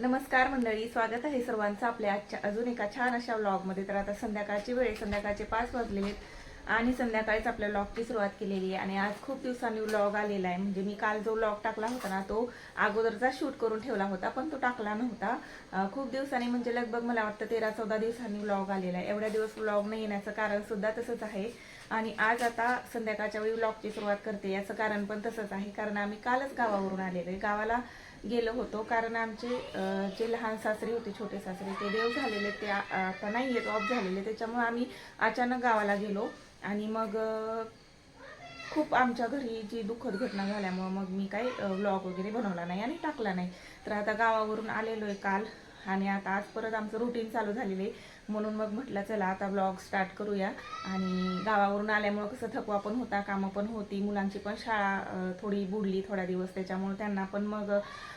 नमस्कार मंडळी स्वागत आहे सर्वांचं आपल्या आजच्या अजून एका छान अशा व्लॉगमध्ये तर आता संध्याकाळची वेळ संध्याकाळचे पाच वाजलेले आहेत आणि संध्याकाळीच आपल्या व्लॉगची सुरुवात केलेली आहे. आणि आज खूप दिवसांनी व्लॉग आलेला आहे. म्हणजे मी काल जो व्लॉग टाकला होता ना तो अगोदरचा शूट करून ठेवला होता पण तो टाकला नव्हता. खूप दिवसांनी म्हणजे लगभग मला वाटतं तेरा चौदा दिवसांनी व्लॉग आलेला आहे. एवढ्या दिवस व्लॉग नाही येण्याचं कारण सुद्धा तसंच आहे. आणि आज आता संध्याकाळच्या वेळी व्लॉगची सुरुवात करते. याचं कारण पण तसंच आहे. कारण आम्ही कालच गावावरून आलेलो आहे. गावाला गेलो होतो. कारण आमचे जे लहान सासरे होते छोटे सासरे ते देव झालेले ते आता नाही आहेत ऑफ झालेले त्याच्यामुळे आम्ही अचानक गावाला गेलो. आणि मग खूप आमच्या घरी जी दुःखद घटना झाल्यामुळं मग मी काही व्लॉग वगैरे बनवला नाही आणि टाकला नाही. तर आता गावावरून आलेलो आहे काल. आणि आता आज परत आमचं रुटीन चालू झालेलं आहे. म्हणून मग म्हटलं चला आता व्लॉग स्टार्ट करूया. आणि गावावरून आल्यामुळं कसं थकवा पण होता कामं पण होती. मुलांची पण शाळा थोडी बुडली थोड्या दिवस. त्याच्यामुळे त्यांना पण मग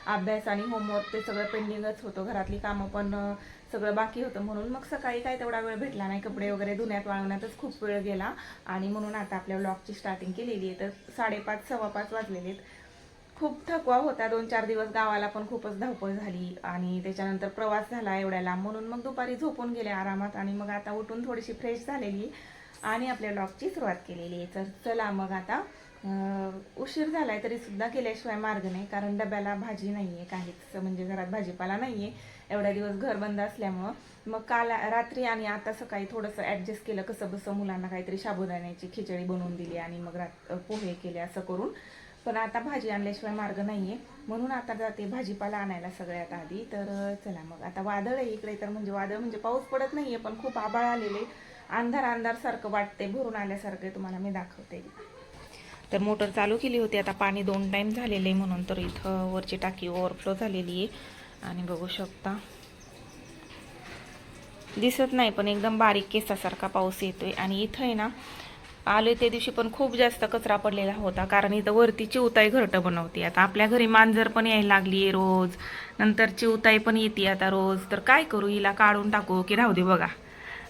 अभ्यास आणि होमवर्क ते सगळं पेंडिंगच होतं. घरातली कामं पण सगळं बाकी होतं. म्हणून मग सकाळी काय तेवढा वेळ भेटला नाही. कपडे वगैरे धुण्यात वाळवण्यातच खूप वेळ गेला. आणि म्हणून आता आपल्या व्लॉगची स्टार्टिंग केलेली आहे. तर साडेपाच सव्वा पाच वाजलेले आहेत. खूप थकवा होता. दोन चार दिवस गावाला पण खूपच धावपळ झाली आणि त्याच्यानंतर प्रवास झाला एवढ्या लांब म्हणून मग दुपारी झोपून गेले आरामात आणि मग आता उठून थोडीशी फ्रेश झालेली आणि आपल्या ब्लॉगची सुरुवात केलेली आहे. तर चला मग आता उशीर झालाय तरी सुद्धा केल्याशिवाय मार्ग नाही कारण डब्याला भाजी नाहीये काहीच म्हणजे घरात भाजीपाला नाहीये. एवढ्या दिवस घर बंद असल्यामुळं मग काल रात्री आणि आता सकाळी थोडंसं ॲडजस्ट केलं. कसं बसं मुलांना काहीतरी साबुदाण्याची खिचडी बनवून दिली आणि मग रात पोहे केले असं करून. पण आता भाजी आणल्याशिवाय मार्ग नाही आहे म्हणून आता जाते भाजीपाला आणायला सगळ्यात आधी. तर चला मग. आता वादळ आहे इकडे तर म्हणजे वादळ म्हणजे पाऊस पडत नाही आहे पण खूप आबाळ आलेले. अंधार अंधार सारखं वाटते भरून आल्यासारखं तुम्हाला मी दाखवते. तर मोटर चालू केली होती. आता पाणी दोन टाईम झालेलं आहे म्हणून तर इथं वरची टाकी ओव्हरफ्लो झालेली आहे. आणि बघू शकता. दिसत नाही पण एकदम बारीक केसासारखा पाऊस येतोय. आणि इथं आहे ना आले त्या दिवशी पण खूप जास्त कचरा पडलेला होता कारण इथं वरती चिवताई घरटं बनवते. आता आपल्या घरी मांजर पण यायला लागली आहे रोज. नंतर चिवताई पण येते आता रोज. तर काय करू हिला काढून टाकू की राहू दे बघा.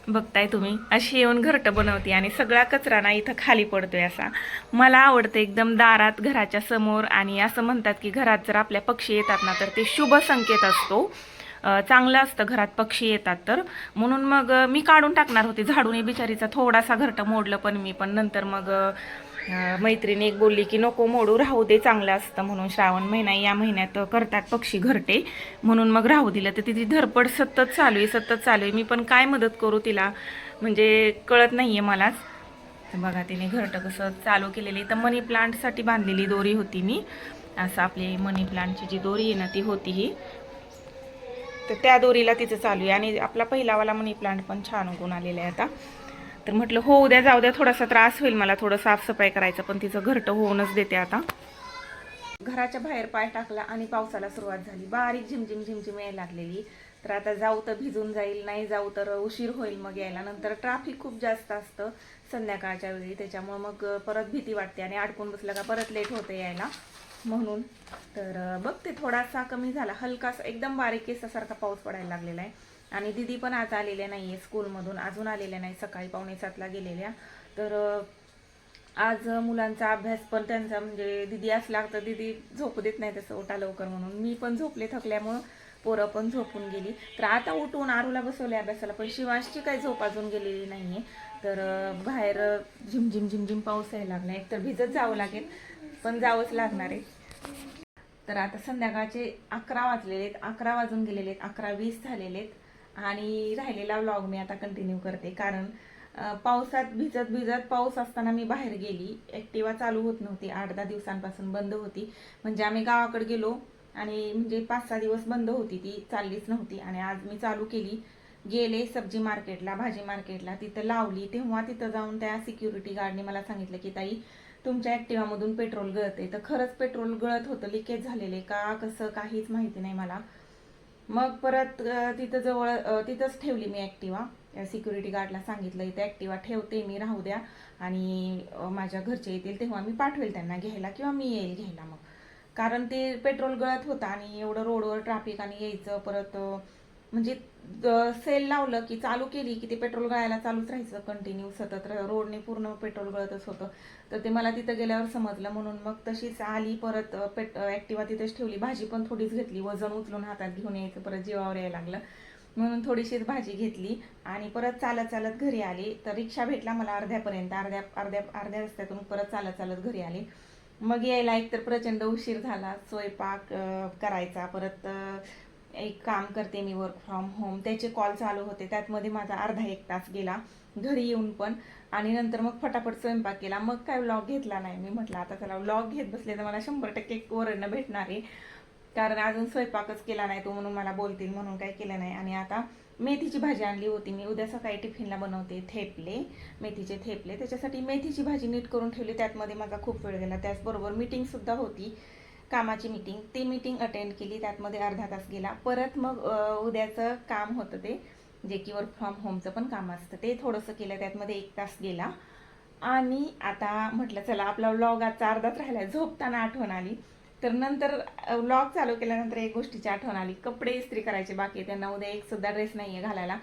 बघताय तुम्ही? अशी येऊन घरटं बनवते आणि सगळा कचरा ना इथं खाली पडतोय असा. मला आवडतं एकदम दारात घराच्या समोर आणि असं म्हणतात की घरात जर आपल्या पक्षी येतात ना तर ते शुभ संकेत असतो. चांगलं असतं घरात पक्षी येतात तर. म्हणून मग मी काढून टाकणार होते झाडून बिचारीचा थोडासा घरटं मोडलं पण मी. पण नंतर मग मैत्रिणी एक बोलली की नको मोडू राहू दे चांगलं असतं म्हणून श्रावण महिना या महिन्यात करतात पक्षी घरटे. म्हणून मग राहू दिलं. तर तिची धरपड सतत चालू आहे सतत चालू आहे. मी पण काय मदत करू तिला? म्हणजे कळत नाही आहे मलाच तर बघा तिने घरटं कसं चालू केलेली तर मनी प्लांटसाठी बांधलेली दोरी होती मी. असं आपली मनी प्लांटची जी दोरी आहे ना ती होती ही. तर त्या दोरीला तिचं चालू आहे. आणि आपला पहिलावाला मनी प्लांट पण छान उगून आलेला आहे आता. तर म्हटलं हो उद्या जाऊ द्या थोडासा त्रास होईल मला थोडं साफसफाई करायचं पण तिचं घरटं होऊनच देते आता. घराच्या बाहेर पाय टाकला आणि पावसाला सुरुवात झाली. बारीक झिमझिम झिमझिम यायला लागलेली. तर आता जाऊ तर भिजून जाईल नाही जाऊ तर उशीर होईल मग यायला. नंतर ट्रॅफिक खूप जास्त असतं संध्याकाळच्या वेळी त्याच्यामुळं मग परत भीती वाटते आणि अडकून बसलं का परत लेट होतं यायला. म्हणून. तर बघते थोडासा कमी झाला. हलकासा एकदम बारीक केसासारखा पाऊस पडायला लागलेला आहे. आणि दिदी पण आज आलेल्या नाही आहे स्कूलमधून. अजून आलेल्या नाही सकाळी पावणे सातला गेलेल्या. तर आज मुलांचा अभ्यास पण त्यांचा म्हणजे दिदी असला तर दिदी झोपू देत नाही तसं ओटा लवकर म्हणून. मी पण झोपले थकल्यामुळं पोरं पण झोपून गेली. तर आता उठून आरूला बसवले अभ्यासाला पण शिवांशची काही झोप अजून गेलेली नाही आहे तर बाहेर झिमझिम झिमझिम पाऊस यायला लागला एक तर भिजत जावं लागेल पण जावंच लागणार आहे. तर आता संध्याकाळचे अकरा वाजलेले आहेत अकरा वाजून गेलेले आहेत अकरा वीस झालेले आहेत आणि राहिलेला व्लॉग मी आता कंटिन्यू करते. कारण पावसात भिजत भिजत पाऊस असताना मी बाहेर गेली. ॲक्टिवा चालू होत नव्हती. आठ दहा दिवसांपासून बंद होती. म्हणजे आम्ही गावाकडे गेलो आणि म्हणजे पाच सहा दिवस बंद होती ती. चाललीच नव्हती. आणि आज मी चालू केली. गेले सब्जी मार्केटला भाजी मार्केटला. तिथं लावली. तेव्हा तिथं जाऊन त्या सिक्युरिटी गार्डने मला सांगितलं की ताई तुमच्या ॲक्टिवामधून पेट्रोल गळते तर खरंच पेट्रोल गळत होतं लिकेज झालेले का कसं काहीच माहिती नाही मला. मग परत तिथं जवळ तिथंच ठेवली मी ॲक्टिवा सिक्युरिटी गार्डला सांगितलं इथं ॲक्टिवा ठेवते मी राहू द्या. आणि माझ्या घरचे येतील तेव्हा मी पाठवेल त्यांना घ्यायला किंवा मी येईल घ्यायला मग. कारण ते पेट्रोल गळत होतं आणि एवढं रोडवर ट्रॅफिक आणि यायचं परत म्हणजे सेल लावलं की चालू केली की ते पेट्रोल गळायला चालूच राहायचं कंटिन्यू सतत रोडने पूर्ण पेट्रोल गळतच होतं. तर ते मला तिथं गेल्यावर समजलं. म्हणून मग तशीच आली परत पेट ॲक्टिवा तिथेच ठेवली. भाजी पण थोडीच घेतली. वजन उचलून हातात घेऊन यायचं. परत जीवावर यायला लागलं. म्हणून थोडीशीच भाजी घेतली. आणि परत चालत चालत घरी आली. तर रिक्षा भेटला मला अर्ध्यापर्यंत. अर्ध्या अर्ध्या अर्ध्या रस्त्यातून परत चालत चालत घरी आली. मग यायला एकतर प्रचंड उशीर झाला. स्वयंपाक करायचा. परत एक काम करते मी वर्क फ्रॉम होम त्याचे कॉल चालू होते. त्यातमध्ये माझा अर्धा एक तास गेला. घरी येऊन पण. आणि नंतर मग फटाफट स्वयंपाक केला. मग काय व्लॉग घेतला नाही. मी म्हटलं आता चला व्लॉग घेत बसले तर मला शंभर टक्के ओरडणं भेटणार आहे. कारण अजून स्वयंपाकच केला नाही तो म्हणून मला बोलतील म्हणून काय केलं नाही. आणि आता मेथीची भाजी आणली होती मी. उद्या सकाळी टिफिनला बनवते थेपले. मेथीचे थेपले. त्याच्यासाठी मेथीची भाजी नीट करून ठेवली. त्यातमध्ये माझा खूप वेळ गेला. त्याचबरोबर मीटिंगसुद्धा होती. कामाची मीटिंग ती मीटिंग अटेंड केली त्यातमध्ये अर्धा तास गेला. परत मग उद्याचं काम होतं ते जे की वर्क फ्रॉम होमचं पण काम असतं ते थोडंसं केलं. त्यातमध्ये एक तास गेला. आणि आता म्हटलं चला आपला व्लॉग आजचा अर्धाच राहिला झोपताना आठवण आली. तर नंतर व्लॉग चालू केल्यानंतर एक गोष्टीची आठवण आली. कपडे इस्त्री करायचे बाकी त्यांना उद्या एक सुद्धा ड्रेस नाही आहे घालायला.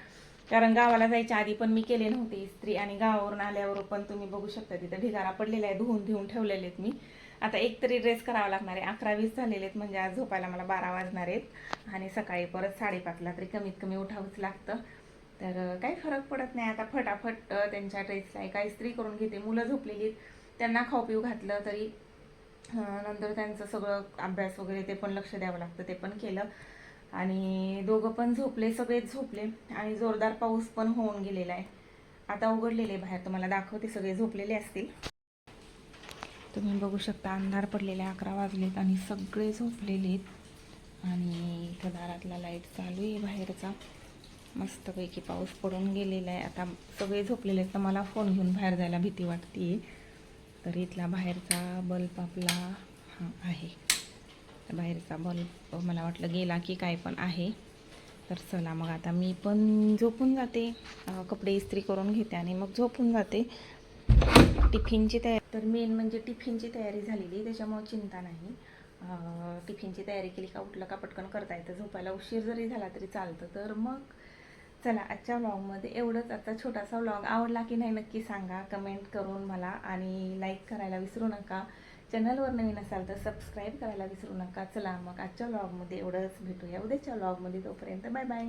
कारण गावाला जायच्या आधी पण मी केले नव्हते इस्त्री आणि गावावरून आल्यावर पण तुम्ही बघू शकता तिथं ढिगारा पडलेला आहे धुवून धुवून ठेवलेले आहेत मी. आता एक तरी ड्रेस करावा लागणार आहे. अकरा वीस झालेले आहेत म्हणजे आज झोपायला मला बारा वाजणार आहेत. आणि सकाळी परत साडेपाचला तरी कमीत कमी उठावंच लागतं. तर काही फरक पडत नाही. आता फटाफट त्यांच्या ड्रेसला एका इस्त्री करून घेते. मुलं झोपलेली आहेत. त्यांना खाऊ पिऊ घातलं तरी नंतर त्यांचं सगळं अभ्यास वगैरे ते पण लक्ष द्यावं लागतं. ते पण केलं. आणि दोघं पण झोपले सगळेच झोपले आणि जोरदार पाऊस पण होऊन गेलेला आहे. आता उघडलेले बाहेर तुम्हाला दाखवते सगळे झोपलेले असतील. तुम्ही बघू शकता अंधार पडलेले अकरा वाजलेत आणि सगळे झोपलेले आहेत. आणि इथं दारातला लाइट चालू आहे बाहेरचा. मस्तपैकी पाऊस पडून गेलेला आहे. आता सगळे झोपलेले आहेत तर मला फोन घेऊन बाहेर जायला भीती वाटते तर इथला बाहेरचा बल्ब आपला हा आहे. बाहेरचा बल्ब मला वाटलं गेला की काय पण आहे. तर चला मग आता मी पण झोपून जाते. कपडे इस्त्री करून घेते आणि मग झोपून जाते. टिफिनची तयारी तर मेन म्हणजे टिफिनची तयारी झालेली त्याच्यामुळे चिंता नाही. टिफिनची तयारी केली का उठलं का पटकन करता येतं. झोपायला उशीर जरी झाला तरी चालतं. तर मग चला आजच्या व्लॉगमध्ये एवढंच. आजचा छोटासा व्लॉग आवडला की नाही नक्की सांगा. कमेंट करून मला आणि लाईक करायला विसरू नका. चॅनलवर नवीन असाल तर सबस्क्राईब करायला विसरू नका. चला मग आजच्या व्लॉगमध्ये एवढंच भेटूया. उद्याच्या व्लॉगमध्ये तोपर्यंत बाय बाय.